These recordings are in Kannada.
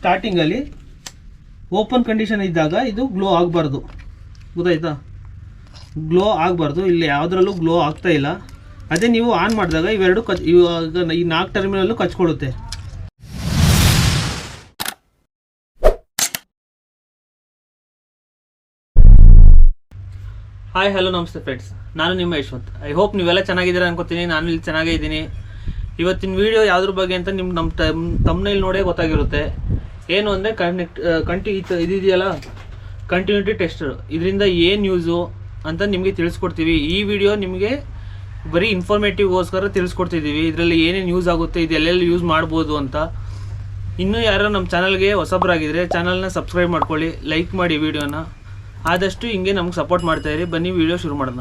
ಸ್ಟಾರ್ಟಿಂಗಲ್ಲಿ ಓಪನ್ ಕಂಡೀಷನ್ ಇದ್ದಾಗ ಇದು ಗ್ಲೋ ಆಗಬಾರ್ದು. ಗೊತ್ತಾಯ್ತಾ? ಗ್ಲೋ ಆಗಬಾರ್ದು. ಇಲ್ಲಿ ಯಾವುದ್ರಲ್ಲೂ ಗ್ಲೋ ಆಗ್ತಾ ಇಲ್ಲ. ಅದೇ ನೀವು ಆನ್ ಮಾಡಿದಾಗ ಇವೆರಡು ಕಚ್ ಇವಾಗ ಈ ನಾಲ್ಕು ಟರ್ಮಿನಲ್ಲೂ ಕಚ್ಕೊಳ್ಳುತ್ತೆ ಹಾಯ್ ಹಲೋ ನಮಸ್ತೆ ಫ್ರೆಂಡ್ಸ್ ನಾನು ನಿಮ್ಮ ಯಶವಂತ್. ಐ ಹೋಪ್ ನೀವೆಲ್ಲ ಚೆನ್ನಾಗಿದ್ದೀರಾ ಅನ್ಕೋತೀನಿ. ನಾನು ಇಲ್ಲಿ ಚೆನ್ನಾಗೇ ಇದ್ದೀನಿ. ಇವತ್ತಿನ ವಿಡಿಯೋ ಯಾವ್ದ್ರ ಬಗ್ಗೆ ಅಂತ ನಿಮ್ಗೆ ನಮ್ಮ ಟಮ್ ತಮ್ಮನೇಲಿ ನೋಡೇ ಗೊತ್ತಾಗಿರುತ್ತೆ. ಏನು ಅಂದರೆ ಕನೆಕ್ಟ್ ಕಂಟಿ ಇದೆಯಲ್ಲ ಕಂಟಿನ್ಯೂಟಿ ಟೆಸ್ಟರ್ ಇದರಿಂದ ಏನು ಯೂಸು ಅಂತ ನಿಮಗೆ ತಿಳಿಸ್ಕೊಡ್ತೀವಿ. ಈ ವಿಡಿಯೋ ನಿಮಗೆ ಬರೀ ಇನ್ಫಾರ್ಮೇಟಿವ್ಗೋಸ್ಕರ ತಿಳಿಸ್ಕೊಡ್ತಿದ್ದೀವಿ ಇದರಲ್ಲಿ ಏನೇನು ಯೂಸ್ ಆಗುತ್ತೆ ಇದು ಎಲ್ಲೆಲ್ಲಿ ಯೂಸ್ ಮಾಡ್ಬೋದು ಅಂತ. ಇನ್ನೂ ಯಾರೋ ನಮ್ಮ ಚಾನಲ್ಗೆ ಹೊಸಬ್ರಾಗಿದ್ದರೆ ಚಾನಲ್ನ ಸಬ್ಸ್ಕ್ರೈಬ್ ಮಾಡ್ಕೊಳ್ಳಿ ಲೈಕ್ ಮಾಡಿ ವಿಡಿಯೋನ ಆದಷ್ಟು ಹಿಂಗೆ ನಮ್ಗೆ ಸಪೋರ್ಟ್ ಮಾಡ್ತಾ ಇರಿ. ಬನ್ನಿ ವಿಡಿಯೋ ಶುರು ಮಾಡೋಣ.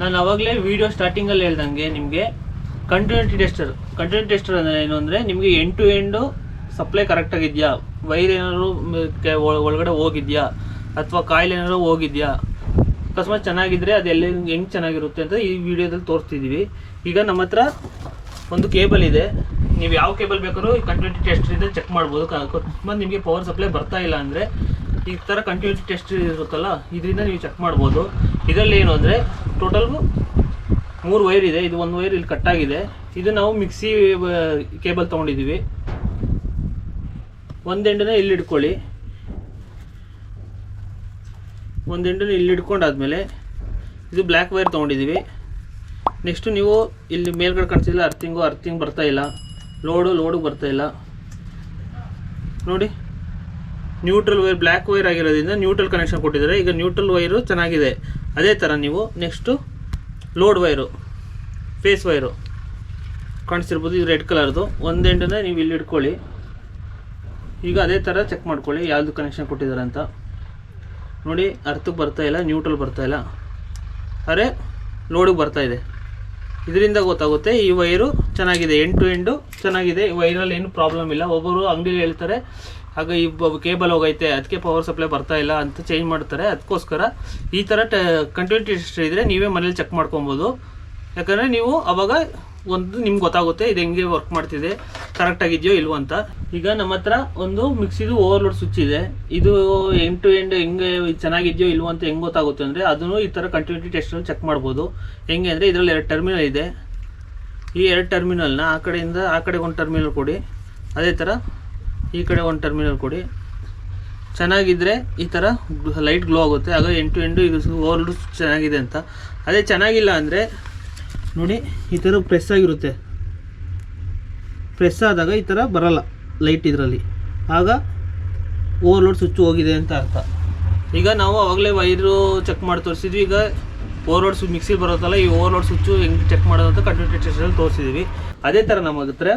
ನಾನು ಅವಾಗಲೇ ವಿಡಿಯೋ ಸ್ಟಾರ್ಟಿಂಗಲ್ಲಿ ಹೇಳ್ದಂಗೆ ನಿಮಗೆ ಕಂಟಿನ್ಯೂಟಿ ಟೆಸ್ಟರ್ ಕಂಟಿನ್ಯೂಟಿ ಟೆಸ್ಟರ್ ಅಂದರೆ ಏನು ಅಂದರೆ ನಿಮಗೆ ಎಂಡ್ ಟು ಎಂಡು ಸಪ್ಲೈ ಕರೆಕ್ಟಾಗಿದೆಯಾ ವೈರ್ ಏನಾದ್ರು ಒಳಗಡೆ ಹೋಗಿದೆಯಾ? ಅಥವಾ ಕಾಯಿಲೆ ಏನಾದ್ರು ಹೋಗಿದೆಯಾ? ಅಕಸ್ಮಾತ್ ಚೆನ್ನಾಗಿದ್ದರೆ ಅದೆಲ್ಲ ಹೆಂಗೆ ಚೆನ್ನಾಗಿರುತ್ತೆ ಅಂತ ಈ ವಿಡಿಯೋದಲ್ಲಿ ತೋರಿಸ್ತಿದ್ದೀವಿ ಈಗ ನಮ್ಮ ಹತ್ರ ಒಂದು ಕೇಬಲ್ ಇದೆ. ನೀವು ಯಾವ ಕೇಬಲ್ ಬೇಕಾದ್ರೂ ಕಂಟಿನ್ಯೂಟಿ ಟೆಸ್ಟ್ ಇದೆ ಚೆಕ್ ಮಾಡ್ಬೋದು. ಅಕಸ್ಮಾತ್ ನಿಮಗೆ ಪವರ್ ಸಪ್ಲೈ ಬರ್ತಾ ಇಲ್ಲ ಅಂದರೆ ಈ ಥರ ಕಂಟಿನ್ಯೂಟಿ ಟೆಸ್ಟ್ ಇರುತ್ತಲ್ಲ, ಇದರಿಂದ ನೀವು ಚೆಕ್ ಮಾಡ್ಬೋದು. ಇದರಲ್ಲಿ ಏನು ಅಂದರೆ ಟೋಟಲ್ ಮೂರು ವೈರ್ ಇದೆ, ಇದು ಒಂದು ವೈರ್ ಇಲ್ಲಿ ಕಟ್ಟಾಗಿದೆ ಇದು ನಾವು ಮಿಕ್ಸಿ ಕೇಬಲ್ ತೊಗೊಂಡಿದ್ದೀವಿ. ಒಂದು ಎಂಡನ್ನ ಇಲ್ಲಿ ಇಟ್ಕೊಳ್ಳಿ. ಒಂದು ಎಂಡನ್ನ ಇಲ್ಲಿ ಇಟ್ಕೊಂಡಾದ್ಮೇಲೆ ಇದು ಬ್ಲ್ಯಾಕ್ ವೈರ್ ತೊಗೊಂಡಿದ್ದೀವಿ. ನೆಕ್ಸ್ಟು ನೀವು ಇಲ್ಲಿ ಮೇಲ್ಗಡೆ ಕಾಣಿಸಿಲ್ಲ ಅರ್ಥಿಂಗು ಅರ್ಥಿಂಗ್ ಬರ್ತಾ ಇಲ್ಲ. ಲೋಡು ಲೋಡು ಬರ್ತಾ ಇಲ್ಲ. ನೋಡಿ ನ್ಯೂಟ್ರಲ್ ವೈರ್ ಬ್ಲ್ಯಾಕ್ ವೈರ್ ಆಗಿರೋದ್ರಿಂದ ನ್ಯೂಟ್ರಲ್ ಕನೆಕ್ಷನ್ ಕೊಟ್ಟಿದ್ದಾರೆ. ಈಗ ನ್ಯೂಟ್ರಲ್ ವೈರು ಚೆನ್ನಾಗಿದೆ. ಅದೇ ಥರ ನೀವು next load wire, phase wire ಕಾಣಿಸ್ತಿರ್ಬೋದು, ಇದು ರೆಡ್ ಕಲರ್ದು. ಒಂದು ಎಂಡನ್ನ ನೀವು ಇಲ್ಲಿ ಇಟ್ಕೊಳ್ಳಿ. ಈಗ ಅದೇ ಥರ ಚೆಕ್ ಮಾಡ್ಕೊಳ್ಳಿ, ಯಾವುದು ಕನೆಕ್ಷನ್ ಕೊಟ್ಟಿದ್ದಾರೆ ಅಂತ. ನೋಡಿ ಅರ್ಥಕ್ಕೆ ಬರ್ತಾ ಇಲ್ಲ ನ್ಯೂಟ್ರಲ್ ಬರ್ತಾ ಇಲ್ಲ. ಅರೆ ಲೋಡಿಗೆ ಬರ್ತಾ ಇದೆ. ಇದರಿಂದ ಗೊತ್ತಾಗುತ್ತೆ, ಈ ವೈರು ಚೆನ್ನಾಗಿದೆ. ಎಂಟು ಎಂಡು ಚೆನ್ನಾಗಿದೆ. ಈ ವೈರಲ್ಲಿ ಏನು ಪ್ರಾಬ್ಲಮ್ ಇಲ್ಲ. ಒಬ್ಬರು ಅಂಗಡಿಲಿ ಹೇಳ್ತಾರೆ ಆಗ ಈ ಕೇಬಲ್ ಹೋಗೈತೆ ಅದಕ್ಕೆ ಪವರ್ ಸಪ್ಲೈ ಬರ್ತಾ ಇಲ್ಲ ಅಂತ ಚೇಂಜ್ ಮಾಡ್ತಾರೆ. ಅದಕ್ಕೋಸ್ಕರ ಈ ಥರ ಟ ಕಂಟಿನ್ಯೂಟಿ ಇದ್ದರೆ ನೀವೇ ಮನೇಲಿ ಚೆಕ್ ಮಾಡ್ಕೊಬೋದು. ಯಾಕಂದರೆ ನೀವು ಅವಾಗ ಒಂದು ನಿಮ್ಗೆ ಗೊತ್ತಾಗುತ್ತೆ ಇದು ಹೆಂಗೆ ವರ್ಕ್ ಮಾಡ್ತಿದೆ ಕರೆಕ್ಟಾಗಿದೆಯೋ ಇಲ್ವೋ ಅಂತ. ಈಗ ನಮ್ಮ ಹತ್ರ ಒಂದು ಮಿಕ್ಸಿದು ಓವರ್ಲೋಡ್ ಸ್ವಿಚ್ ಇದೆ. ಇದು ಎಂಡ್ ಟು ಎಂಡ್ ಹೆಂಗೆ ಚೆನ್ನಾಗಿದೆಯೋ ಇಲ್ವೋ ಅಂತ ಹೆಂಗೆ ಗೊತ್ತಾಗುತ್ತೆ ಅಂದರೆ ಅದನ್ನು ಈ ಥರ ಕಂಟಿನ್ಯೂಟಿ ಟೆಸ್ಟಲ್ಲಿ ಚೆಕ್ ಮಾಡ್ಬೋದು. ಹೆಂಗೆ ಅಂದರೆ ಇದರಲ್ಲಿ ಎರಡು ಟರ್ಮಿನಲ್ ಇದೆ. ಈ ಎರಡು ಟರ್ಮಿನಲ್ನ ಆ ಕಡೆಯಿಂದ ಆ ಕಡೆಗೆ ಒಂದು ಟರ್ಮಿನಲ್ ಕೊಡಿ. ಅದೇ ಥರ ಈ ಕಡೆ ಒಂದು ಟರ್ಮಿನಲ್ ಕೊಡಿ. ಚೆನ್ನಾಗಿದ್ದರೆ ಈ ಥರ ಲೈಟ್ ಗ್ಲೋ ಆಗುತ್ತೆ. ಆಗ ಎಂಟು ಎಂಟು ಇದು ಓವರ್ಲೋಡ್ ಚೆನ್ನಾಗಿದೆ ಅಂತ. ಅದೇ ಚೆನ್ನಾಗಿಲ್ಲ ಅಂದರೆ ನೋಡಿ ಈ ಥರ ಪ್ರೆಸ್ ಆಗಿರುತ್ತೆ. ಪ್ರೆಸ್ ಆದಾಗ ಈ ಥರ ಬರಲ್ಲ ಲೈಟ್ ಇದರಲ್ಲಿ. ಆಗ ಓವರ್ಲೋಡ್ ಸ್ವಿಚ್ ಹೋಗಿದೆ ಅಂತ ಅರ್ಥ. ಈಗ ನಾವು ಆವಾಗಲೇ ವೈರು ಚೆಕ್ ಮಾಡಿ ತೋರಿಸಿದ್ವಿ. ಈಗ ಓವರ್ಲೋಡ್ ಸ್ವಿಚ್ ಮಿಕ್ಸಿ ಬರುತ್ತಲ್ಲ, ಈ ಓವರ್ಲೋಡ್ ಸ್ವಿಚ್ಚು ಹೆಂಗೆ ಚೆಕ್ ಮಾಡೋದು ಅಂತ ಕಂಟಿನ್ಯೂಟಿ ಟೆಸ್ಟಲ್ಲಿ ತೋರಿಸಿದ್ವಿ. ಅದೇ ಥರ ನಮ್ಮ ಹತ್ರ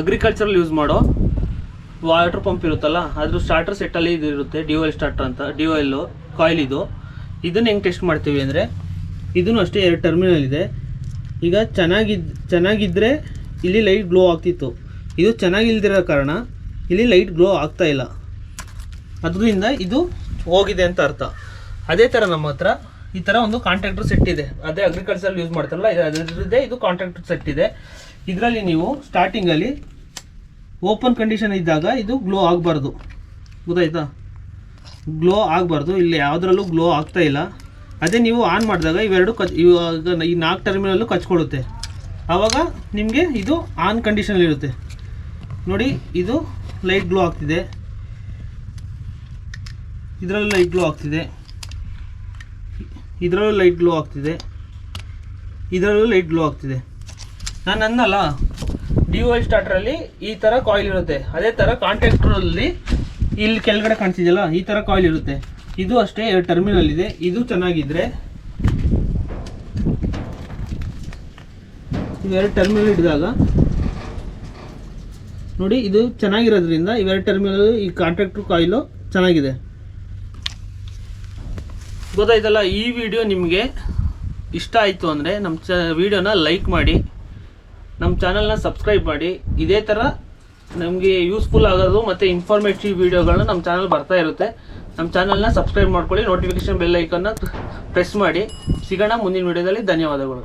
ಅಗ್ರಿಕಲ್ಚರಲ್ ಯೂಸ್ ಮಾಡೋ ವಾಟರ್ ಪಂಪ್ ಇರುತ್ತಲ್ಲ, ಅದ್ರ ಸ್ಟಾರ್ಟರ್ ಸೆಟ್ಟಲ್ಲಿ ಇದು ಇರುತ್ತೆ ಡಿ ಸ್ಟಾರ್ಟರ್ ಅಂತ ಡಿ ಕಾಯಿಲ್ ಇದು. ಇದನ್ನು ಹೆಂಗೆ ಟೆಸ್ಟ್ ಮಾಡ್ತೀವಿ ಅಂದರೆ, ಇದನ್ನು ಅಷ್ಟೇ ಎರಡು ಟರ್ಮಿನಲ್ ಇದೆ. ಈಗ ಚೆನ್ನಾಗಿದ್ ಚೆನ್ನಾಗಿದ್ದರೆ ಇಲ್ಲಿ ಲೈಟ್ ಗ್ಲೋ ಆಗ್ತಿತ್ತು. ಇದು ಚೆನ್ನಾಗಿಲ್ದಿರೋ ಕಾರಣ ಇಲ್ಲಿ ಲೈಟ್ ಗ್ಲೋ ಆಗ್ತಾ ಇಲ್ಲ. ಅದರಿಂದ ಇದು ಹೋಗಿದೆ ಅಂತ ಅರ್ಥ. ಅದೇ ಥರ ನಮ್ಮ ಹತ್ರ ಈ ಥರ ಒಂದು ಕಾಂಟ್ರಾಕ್ಟರ್ ಸೆಟ್ ಇದೆ. ಅದೇ ಅಗ್ರಿಕಲ್ಚರ್ ಯೂಸ್ ಮಾಡ್ತಾರಲ್ಲ, ಅದರದ್ದೇ ಇದು ಕಾಂಟ್ಯಾಕ್ಟರ್ ಸೆಟ್ ಇದೆ. ಇದರಲ್ಲಿ ನೀವು ಸ್ಟಾರ್ಟಿಂಗಲ್ಲಿ ಓಪನ್ ಕಂಡೀಷನ್ ಇದ್ದಾಗ ಇದು ಗ್ಲೋ ಆಗಬಾರ್ದು. ಗೊತ್ತಾಯ್ತಾ? ಗ್ಲೋ ಆಗಬಾರ್ದು. ಇಲ್ಲಿ ಯಾವುದ್ರಲ್ಲೂ ಗ್ಲೋ ಆಗ್ತಾ ಇಲ್ಲ. ಅದೇ ನೀವು ಆನ್ ಮಾಡಿದಾಗ ಇವೆರಡು ಕಚ್ ಇವಾಗ ಈ ನಾಲ್ಕು ಟರ್ಮಿನಲ್ಲೂ ಕಚ್ಕೊಳ್ಳುತ್ತೆ ಆವಾಗ ನಿಮಗೆ ಇದು ಆನ್ ಕಂಡೀಷನಲ್ಲಿರುತ್ತೆ ನೋಡಿ, ಇದು ಲೈಟ್ ಗ್ಲೋ ಆಗ್ತಿದೆ. ಇದರಲ್ಲೂ ಲೈಟ್ ಗ್ಲೋ ಆಗ್ತಿದೆ. ಇದರಲ್ಲೂ ಲೈಟ್ ಗ್ಲೋ ಆಗ್ತಿದೆ. ಇದರಲ್ಲೂ ಲೈಟ್ ಗ್ಲೋ ಆಗ್ತಿದೆ. ನಾನು ಅನ್ನಲ್ಲ ಡಿ ವೈ ಸ್ಟಾರ್ಟ್ರಲ್ಲಿ ಈ ಥರ ಕಾಯಿಲ್ ಇರುತ್ತೆ. ಅದೇ ಥರ ಕಾಂಟ್ಯಾಕ್ಟ್ರಲ್ಲಿ ಇಲ್ಲಿ ಕೆಳಗಡೆ ಕಾಣಿಸಿದೆಯಲ್ಲ ಈ ಥರ ಕಾಯಿಲ್ ಇರುತ್ತೆ. ಇದು ಅಷ್ಟೇ ಎರಡು ಟರ್ಮಿನಲ್ ಇದೆ. ಇದು ಚೆನ್ನಾಗಿದ್ದರೆ ಇವೆರಡು ಟರ್ಮಿನಲ್ ಹಿಡಿದಾಗ ನೋಡಿ, ಇದು ಚೆನ್ನಾಗಿರೋದ್ರಿಂದ ಇವೆರಡು ಟರ್ಮಿನಲ್ ಈ ಕಾಂಟ್ರಾಕ್ಟ್ರ್ ಕಾಯಿಲು ಚೆನ್ನಾಗಿದೆ. ಗೊತ್ತಾಯ್ತಲ್ಲ, ಈ ವಿಡಿಯೋ ನಿಮಗೆ ಇಷ್ಟ ಆಯಿತು ಅಂದರೆ ನಮ್ಮ ಚ ವಿಡಿಯೋನ ಲೈಕ್ ಮಾಡಿ. ನಮ್ಮ ಚಾನಲ್ನ ಸಬ್ಸ್ಕ್ರೈಬ್ ಮಾಡಿ. ಇದೇ ಥರ ನಮಗೆ ಯೂಸ್ಫುಲ್ ಆಗೋದು ಮತ್ತು ಇನ್ಫಾರ್ಮೇಟಿವ್ ವೀಡಿಯೋಗಳನ್ನ ನಮ್ಮ ಚಾನಲ್ ಬರ್ತಾ ಇರುತ್ತೆ. ನಮ್ಮ ಚಾನಲ್ನ ಸಬ್ಸ್ಕ್ರೈಬ್ ಮಾಡ್ಕೊಳ್ಳಿ ನೋಟಿಫಿಕೇಶನ್ ಬೆಲ್ ಐಕನ್ನ ಪ್ರೆಸ್ ಮಾಡಿ. ಸಿಗೋಣ ಮುಂದಿನ ವೀಡಿಯೋದಲ್ಲಿ ಧನ್ಯವಾದಗಳು.